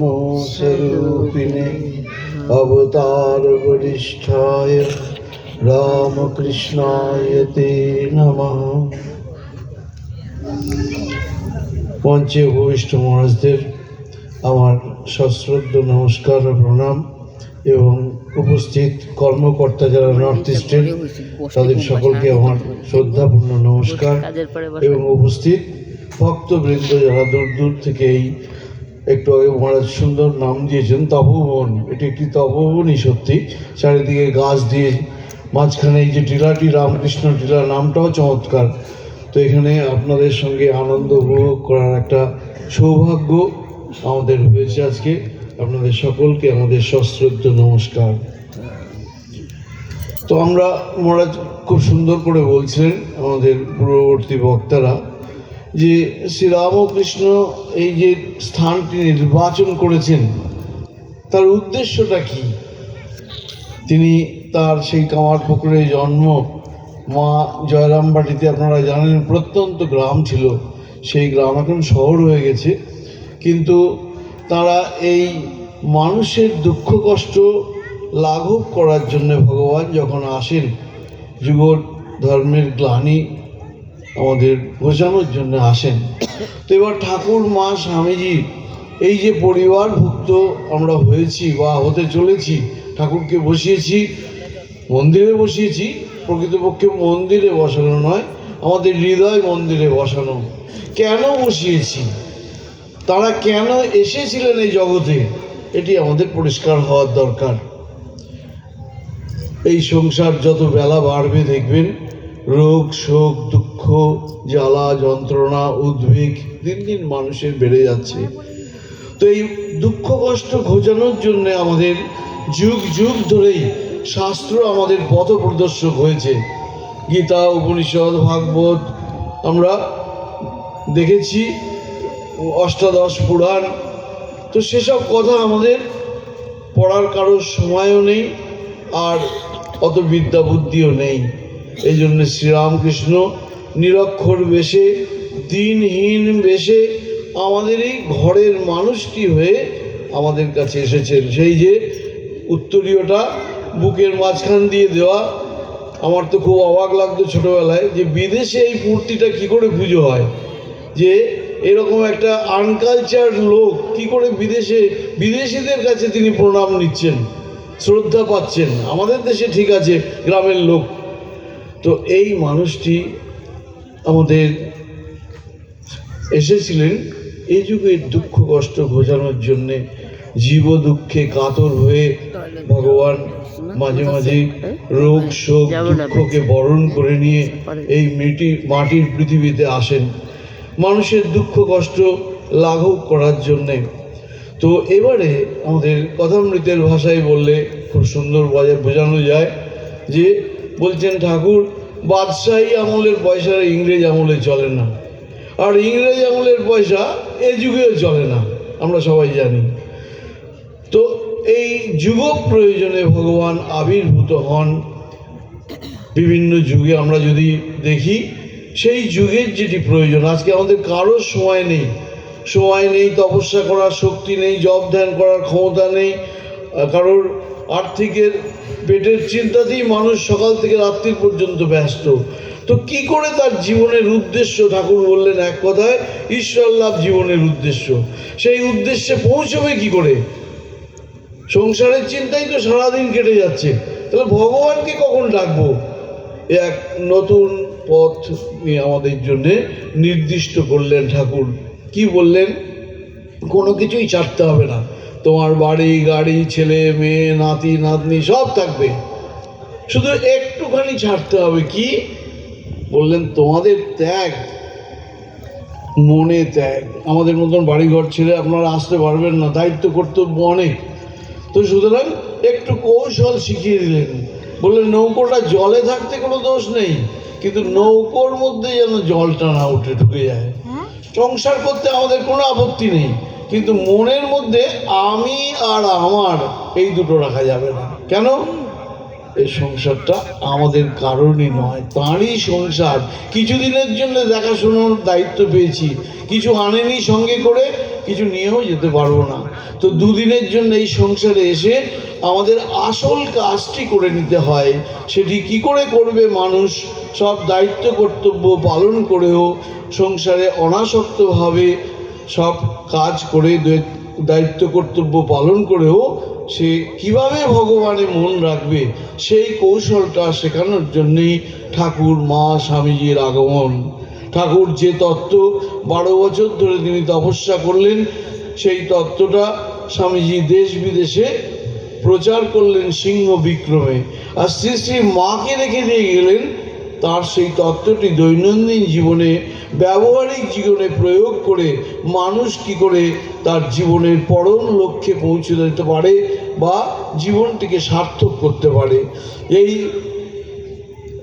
মোষরূপিণে অবতার বরিষ্ঠায় রামকৃষ্ণায় তে নম। পঞ্চে উপবিষ্ট মহারাজদের আমার সশ্রদ্ধ নমস্কার প্রণাম এবং উপস্থিত কর্মকর্তা যারা নর্থ ইস্টের তাদের সকলকে আমার শ্রদ্ধাপূর্ণ নমস্কার এবং উপস্থিত ভক্তবৃন্দ যারা দূর দূর থেকে এই একটু আগে মহারাজ সুন্দর নাম দিয়েছেন তপবন। এটি একটি তপবনই সত্যি। চারিদিকে গাছ দিয়ে মাঝখানে এই যে টিলাটি রামকৃষ্ণ টিলা নামটাও চমৎকার। তো এখানে আপনাদের সঙ্গে আনন্দ উপভোগ করার একটা সৌভাগ্য আমাদের হয়েছে আজকে। আপনাদের সকলকে আমাদের সশ্রদ্ধ নমস্কার। তো আমরা মহারাজ খুব সুন্দর করে বলছেন আমাদের পূর্ববর্তী বক্তারা। যে শ্রীরামকৃষ্ণ এই যে স্থানটি নির্বাচন করেছেন, তার উদ্দেশ্যটা কি? তিনি তার সেই কামার পুকুরে জন্ম। মা জয়রামবাটিতে আপনারা জানেন, প্রত্যন্ত গ্রাম ছিল। সেই গ্রাম এখন শহর হয়ে গেছে। কিন্তু তারা এই মানুষের দুঃখ, কষ্ট লাঘব করার জন্য ভগবান যখন আসেন যুগ ধর্মের গ্লানি আমাদের বোঝানোর জন্য আসেন। তো এবার ঠাকুর মা স্বামীজি, এই যে পরিবারভুক্ত আমরা হয়েছি বা হতে চলেছি, ঠাকুরকে বসিয়েছি, মন্দিরে বসিয়েছি, প্রকৃতপক্ষে মন্দিরে বসানো নয়, আমাদের হৃদয় মন্দিরে বসানো। কেন বসিয়েছি? তারা কেন এসেছিলেন এই জগতে? এটি আমাদের পরিষ্কার হওয়ার দরকার। এই সংসার যত বেলা বাড়বে দেখবেন রোগ, শোক, দুঃখ, জ্বালা, যন্ত্রণা, উদ্বেগ দিন দিন মানুষের বেড়ে যাচ্ছে। তো এই দুঃখ, কষ্ট ঘোচানোর জন্য আমাদের যুগ যুগ ধরেই শাস্ত্র আমাদের পথ প্রদর্শক হয়েছে। গীতা, উপনিষদ, ভাগবত, আমরা দেখেছি, অষ্টাদশ পুরাণ। তো সেসব কথা আমাদের পড়ার কারোর সময়ও নেই, আর অত বিদ্যা বুদ্ধিও নেই। এই জন্য শ্রীরামকৃষ্ণ নিরক্ষর বেশে, দিনহীন বেশে আমাদের এই ঘরের মানুষটি হয়ে আমাদের কাছে এসেছেন। সেই যে উত্তরীয়টা বুকের মাঝখান দিয়ে দেওয়া, আমার তো খুব অবাক লাগতো ছোটোবেলায় যে বিদেশে এই মূর্তিটা কি করে পুজো হয়। যে এরকম একটা আনকালচার লোক কি করে বিদেশে, বিদেশিদের কাছে তিনি প্রণাম নিচ্ছেন, শ্রদ্ধা পাচ্ছেন। আমাদের দেশে ঠিক আছে, গ্রামের লোক তো এই মানুষটি আমাদের এসেছিলেন এই যুগের দুঃখ কষ্ট ঘোচানোর জন্যে, জীব দুঃখে কাতর হয়ে ভগবান মাঝে মাঝে রোগ শোক দুঃখকে বরণ করে নিয়ে এই মেটি, মাটির পৃথিবীতে আসেন। মানুষের দুঃখ কষ্ট লাঘব করার জন্যে। তো এবারে আমাদের কথামৃতের ভাষায় বললে খুব সুন্দর বোঝানো যায় যে বলছেন ঠাকুর, বাদশাহী আমলের পয়সা ইংরেজ আমলে চলে না। আর ইংরেজ আমলের পয়সা এ যুগেও চলে না, আমরা সবাই জানি। তো এই যুগ প্রয়োজনে ভগবান আবির্ভূত হন। বিভিন্ন যুগে আমরা যদি দেখি, সেই যুগের যেটি প্রয়োজন, আজকে আমাদের কারোর সময় নেই। সময় নেই, তপস্যা করার শক্তি নেই জব ধ্যান করার ক্ষমতা নেই কারোর আর্থিকের পেটের চিন্তাতেই মানুষ সকাল থেকে রাত্রি পর্যন্ত ব্যস্ত। তো কি করে তার জীবনের উদ্দেশ্য? ঠাকুর বললেন এক কথায় ঈশ্বর লাভ জীবনের উদ্দেশ্য। সেই উদ্দেশ্যে পৌঁছবে কি করে? সংসারের চিন্তাই তো সারাদিন কেটে যাচ্ছে। তাহলে ভগবানকে কখন ডাকবো? এক নতুন পথ আমাদের জন্য নির্দিষ্ট করলেন ঠাকুর। কি বললেন? কোনো কিছুই ছাড়তে হবে না। তোমার বাড়ি গাড়ি ছেলে মেয়ে নাতি নাতনি সব থাকবে। শুধু একটুখানি ছাড়তে হবে কি? বললেন তোমাদের ত্যাগ মনে ত্যাগ। আমাদের মতন বাড়িঘর ছেড়ে আপনারা আসতে পারবেন না দায়িত্ব কর্তব্য অনেক। তো সুতরাং একটু কৌশল শিখিয়ে দিলেন। বললেন নৌকোটা জলে থাকতে কোনো দোষ নেই কিন্তু নৌকোর মধ্যে যেন জলটা না উঠে ঢুকে যায়। সংসার করতে আমাদের কোনো আপত্তি নেই। কিন্তু মনের মধ্যে আমি আর আমার এই দুটো রাখা যাবে না। কেন? এই সংসারটা আমাদের কারণই নয়, তাঁরই সংসার। কিছুদিনের জন্য দেখাশোনার দায়িত্ব পেয়েছি, কিছু আনেনি সঙ্গে করে, কিছু নিয়েও যেতে পারব না। তো দুদিনের জন্য এই সংসারে এসে আমাদের আসল কাজটি করে নিতে হয়, সেটি কি করে করবে মানুষ? সব দায়িত্ব কর্তব্য পালন করেও সংসারে অনাসক্তভাবে সব কাজ করে দায়িত্ব কর্তব্য পালন করেও সে কীভাবে ভগবানে মন রাখবে? সেই কৌশলটা শেখানোর জন্যেই ঠাকুর মা স্বামীজির আগমন। ঠাকুর যে তত্ত্ব বারো বছর ধরে তিনি তপস্যা করলেন, সেই তত্ত্বটা স্বামীজি দেশ বিদেশে প্রচার করলেন সিংহ বিক্রমে। আর শ্রী শ্রী মাকে রেখে দিয়ে গেলেন, তার সেই তত্ত্বটি দৈনন্দিন জীবনে ব্যবহারিক জীবনে প্রয়োগ করে মানুষ কি করে তার জীবনের পরম লক্ষ্যে পৌঁছে যেতে পারে বা জীবনটিকে সার্থক করতে পারে? এই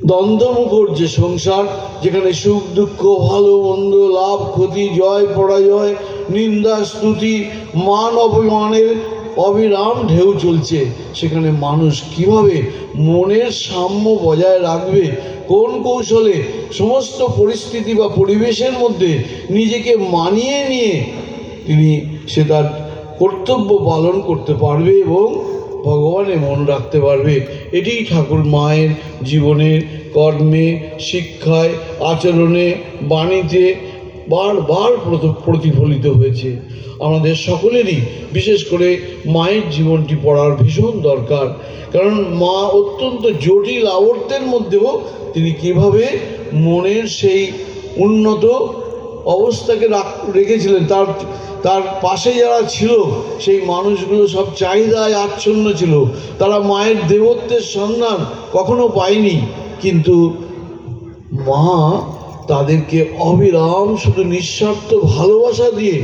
দ্বন্দ্বমুখর যে সংসার, যেখানে সুখ, দুঃখ, ভালো, মন্দ, লাভ, ক্ষতি, জয়, পরাজয়, নিন্দা, স্তুতি, মান, অপমানের অবিরাম ঢেউ চলছে। সেখানে মানুষ কীভাবে মনের সাম্য বজায় রাখবে, কোন কৌশলে সমস্ত পরিস্থিতি বা পরিবেশের মধ্যে নিজেকে মানিয়ে নিয়ে তিনি সে তার কর্তব্য পালন করতে পারবে এবং ভগবানে মন রাখতে পারবে। এটিই ঠাকুর মায়ের জীবনের কর্মে, শিক্ষায়, আচরণে, বাণীতে বারবার প্রত- প্রতিফলিত হয়েছে। আমাদের সকলেরই, বিশেষ করে মায়ের জীবনটি পড়ার ভীষণ দরকার। কারণ মা অত্যন্ত জটিল আবর্তের মধ্যেও তিনি কীভাবে মনের সেই উন্নত অবস্থাকে রাখ- রেখেছিলেন, তার তার পাশে যারা ছিল, সেই মানুষগুলো সব চাহিদায় আচ্ছন্ন ছিল। তারা মায়ের দেবত্বের সন্ধান কখনো পায়নি। কিন্তু মা তাদেরকে অবিরাম শুধু নিঃস্বার্থ ভালোবাসা দিয়ে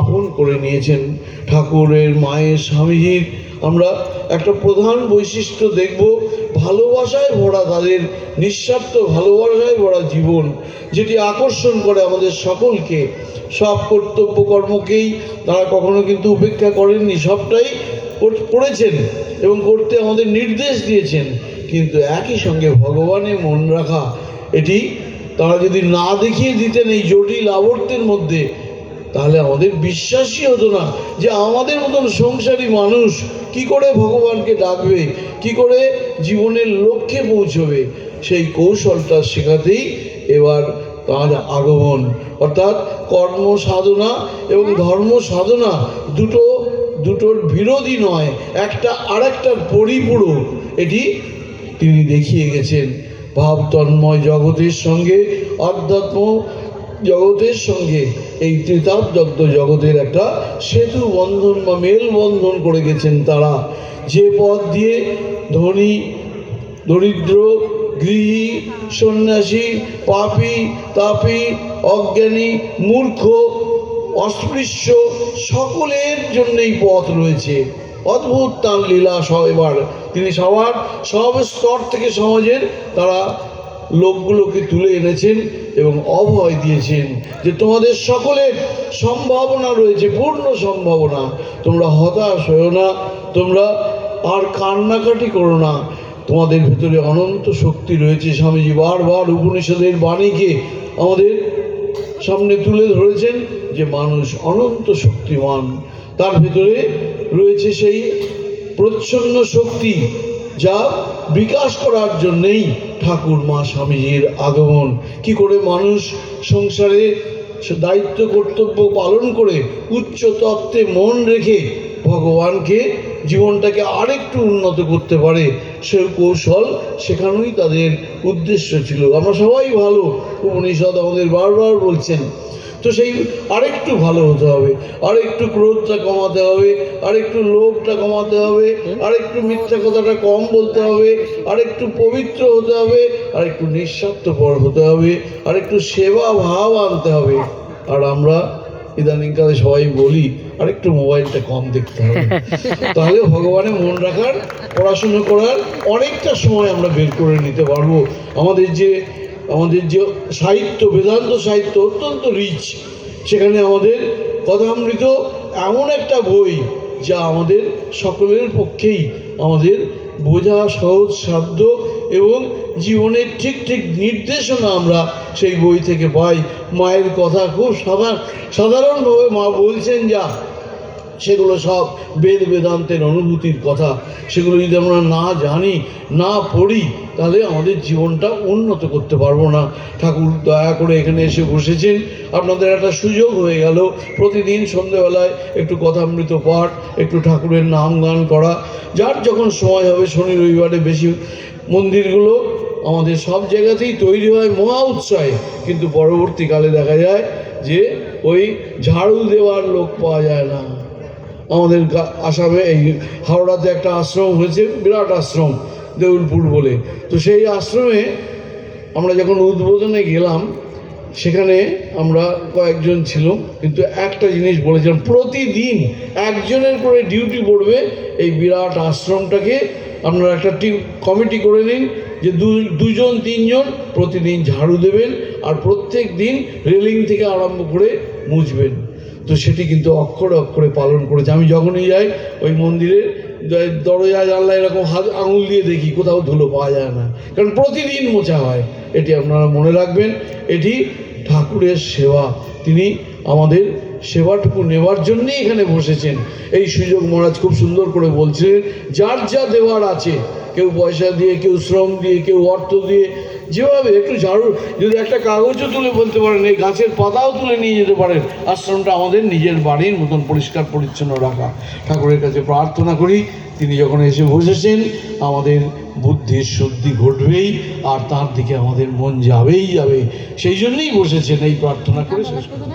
আপন করে নিয়েছেন। ঠাকুরের মায়ের স্বামীজির আমরা একটা প্রধান বৈশিষ্ট্য দেখব, ভালোবাসায় ভরা তাদের নিঃস্বার্থ ভালোবাসায় ভরা জীবন, যেটি আকর্ষণ করে আমাদের সকলকে। সব কর্তব্য কর্মকেই তারা কখনো কিন্তু উপেক্ষা করেননি, সবটাই করেছেন এবং করতে আমাদের নির্দেশ দিয়েছেন। কিন্তু একই সঙ্গে ভগবানে মন রাখা, এটি তারা যদি না দেখিয়ে দিতেন এই জটিল আবর্তের মধ্যে, তাহলে আমাদের বিশ্বাসই হতো না যে আমাদের মতন সংসারী মানুষ কি করে ভগবানকে ডাকবে, কি করে জীবনের লক্ষ্যে পৌঁছবে। সেই কৌশলটা শেখাতেই এবার তার আগমন। অর্থাৎ কর্ম সাধনা এবং ধর্ম সাধনা দুটো, দুটোর বিরোধী নয়, একটা আরেকটার পরিপূরক। এটি তিনি দেখিয়ে গেছেন। ভাব তন্ময় জগতের সঙ্গে অধ্যাত্ম জগতের সঙ্গে, এই ত্রিতাবদগ্ধ জগতের একটা সেতু বন্ধন বা মেলবন্ধন করে গেছেন তারা। যে পথ দিয়ে ধনী, দরিদ্র, গৃহী, সন্ন্যাসী, পাপী, তাপী, অজ্ঞানী, মূর্খ, অস্পৃশ্য, সকলের জন্যই পথ রয়েছে। অদ্ভুত তার লীলা সব এবার তিনি সবার সব স্তর থেকে সমাজের তারা লোকগুলোকে তুলে এনেছেন এবং অভয় দিয়েছেন যে তোমাদের সকলের সম্ভাবনা রয়েছে, পূর্ণ সম্ভাবনা। তোমরা হতাশ হয়েও না, তোমরা আর কান্নাকাটি করো না। তোমাদের ভেতরে অনন্ত শক্তি রয়েছে, স্বামীজি বারবার উপনিষদের বাণীকে আমাদের সামনে তুলে ধরেছেন যে মানুষ অনন্ত শক্তিমান। তার ভিতরে রয়েছে সেই প্রচ্ছন্ন শক্তি যা বিকাশ করার জন্যেই ঠাকুর মা স্বামীজির আগমন। কি করে মানুষ সংসারে দায়িত্ব, কর্তব্য পালন করে উচ্চ তত্ত্বে মন রেখে ভগবানকে জীবনটাকে আরেকটু উন্নত করতে পারে সে কৌশল শেখানোই তাদের উদ্দেশ্য ছিল। আমরা সবাই ভালো উপনিষদ আমাদের বারবার বলছেন। তো সেই আরেকটু ভালো হতে হবে আরেকটু ক্রোধটা কমাতে হবে আরেকটু লোভটা কমাতে হবে আরেকটু মিথ্যা কথাটা কম বলতে হবে আরেকটু পবিত্র হতে হবে আরেকটু নিঃস্বার্থপর হতে হবে আরেকটু সেবা ভাব আনতে হবে। আর আমরা ইদানিংকালে সবাই বলি আরেকটু মোবাইলটা কম দেখতে হবে। তাহলে ভগবানের মন রাখার পড়াশুনো করার অনেকটা সময় আমরা বের করে নিতে পারব। আমাদের যে আমাদের যে সাহিত্য বেদান্ত সাহিত্য অত্যন্ত রিচ সেখানে আমাদের কথামৃত এমন একটা বই যা আমাদের সকলের পক্ষেই আমাদের বোঝা সহজ সাধ্য এবং জীবনের ঠিক ঠিক নির্দেশনা আমরা সেই বই থেকে পাই। মায়ের কথা খুব সাধারণ সাধারণভাবে মা বলছেন যা, সেগুলো সব বেদ বেদান্তের অনুভূতির কথা। সেগুলো যদি আমরা না জানি, না পড়ি, তাহলে আমাদের জীবনটা উন্নত করতে পারব না। ঠাকুর দয়া করে এখানে এসে বসেছেন। আপনাদের একটা সুযোগ হয়ে গেল। প্রতিদিন সন্ধেবেলায় একটু কথামৃত পাঠ, একটু ঠাকুরের নাম গান করা। যার যখন সময় হবে, শনি রবিবারে বেশি মন্দিরগুলো আমাদের সব জায়গাতেই তৈরি হয় মহা উৎসাহে। কিন্তু পরবর্তীকালে দেখা যায় যে ওই ঝাড়ু দেওয়ার লোক পাওয়া যায় না। আমাদের আসামে এই হাওড়াতে একটা আশ্রম হয়েছে, বিরাট আশ্রম, দেউলপুর বলে। তো সেই আশ্রমে আমরা যখন উদ্বোধনে গেলাম, সেখানে আমরা কয়েকজন ছিল কিন্তু একটা জিনিস বলেছিলাম, প্রতিদিন একজনের করে ডিউটি পড়বে, এই বিরাট আশ্রমটাকে আপনারা একটা টিম, কমিটি করে নিন যে দুজন তিনজন প্রতিদিন ঝাড়ু দেবেন আর প্রত্যেক দিন রেলিং থেকে আরম্ভ করে মুছবেন। তো সেটি কিন্তু অক্ষরে অক্ষরে পালন করেছে। আমি যখনই যাই, ওই মন্দিরে দরজা, জানলা এরকম হাত, আঙুল দিয়ে দেখি, কোথাও ধুলো পাওয়া যায় না। কারণ প্রতিদিন মোছা হয়। এটি আপনারা মনে রাখবেন, এটি ঠাকুরের সেবা। তিনি আমাদের সেবাটুকু নেওয়ার জন্যই এখানে বসেছেন। এই সুযোগ মহারাজ খুব সুন্দর করে বলছিলেন, যার যা দেওয়ার আছে, কেউ পয়সা দিয়ে, কেউ শ্রম দিয়ে, কেউ অর্থ দিয়ে, যেভাবে একটু ঝাড়ু, যদি একটা কাগজও তুলে বলতে পারেন, এই গাছের পাতাও তুলে নিয়ে যেতে পারেন, আশ্রমটা আমাদের নিজের বাড়ির মতন পরিষ্কার, পরিচ্ছন্ন রাখা। ঠাকুরের কাছে প্রার্থনা করি, তিনি যখন এসে বসেছেন, আমাদের বুদ্ধির শুদ্ধি ঘটবেই, আর তার দিকে আমাদের মন যাবেই যাবে। সেই জন্যই বসেছেন, এই প্রার্থনা করে শেষ করতে